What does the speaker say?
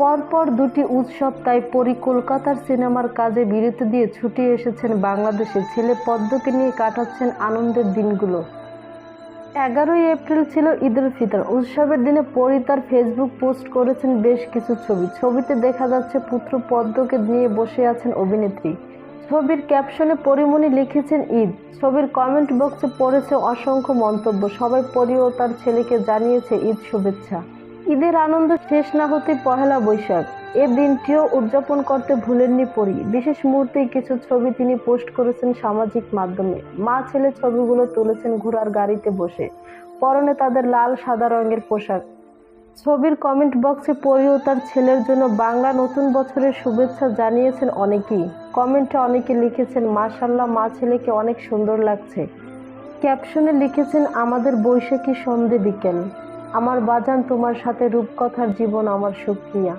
পরপর দুটি উৎসব তাই পরি কলকাতার সিনেমার কাজে বিরতি দিয়ে ছুটি এসেছেন বাংলাদেশে ছেলে পদ্মকে নিয়ে কাটাচ্ছেন আনন্দের দিনগুলো। এগারোই এপ্রিল ছিল ঈদুল ফিতর। উৎসবের দিনে পরি তার ফেসবুক পোস্ট করেছেন বেশ কিছু ছবি। ছবিতে দেখা যাচ্ছে পুত্র পদ্মকে নিয়ে বসে আছেন অভিনেত্রী। ছবির ক্যাপশনে পরিমণি লিখেছেন ঈদ। ছবির কমেন্ট বক্সে পড়েছে অসংখ্য মন্তব্য। সবাই পরি ও তার ছেলেকে জানিয়েছে ঈদ শুভেচ্ছা। ঈদের আনন্দ শেষ না হতে পহেলা বৈশাখ। এ দিনটিও উদযাপন করতে ভুলেননি পরি। বিশেষ মুহূর্তেই কিছু ছবি তিনি পোস্ট করেছেন সামাজিক মাধ্যমে। মা ছেলে ছবিগুলো তুলেছেন ঘোড়ার গাড়িতে বসে। পরনে তাদের লাল, সাদা রঙের পোশাক। ছবির কমেন্ট বক্সে পরি ও তার ছেলের জন্য বাংলা নতুন বছরের শুভেচ্ছা জানিয়েছেন অনেকেই। কমেন্টে অনেকে লিখেছেন মাশাল্লাহ মা ছেলেকে অনেক সুন্দর লাগছে। ক্যাপশনে লিখেছেন, আমাদের বৈশাখী সন্ধে বিকেল। আমার বাজান তোমার সাথে রূপকথার জীবন আমার সুপ্রিয়া।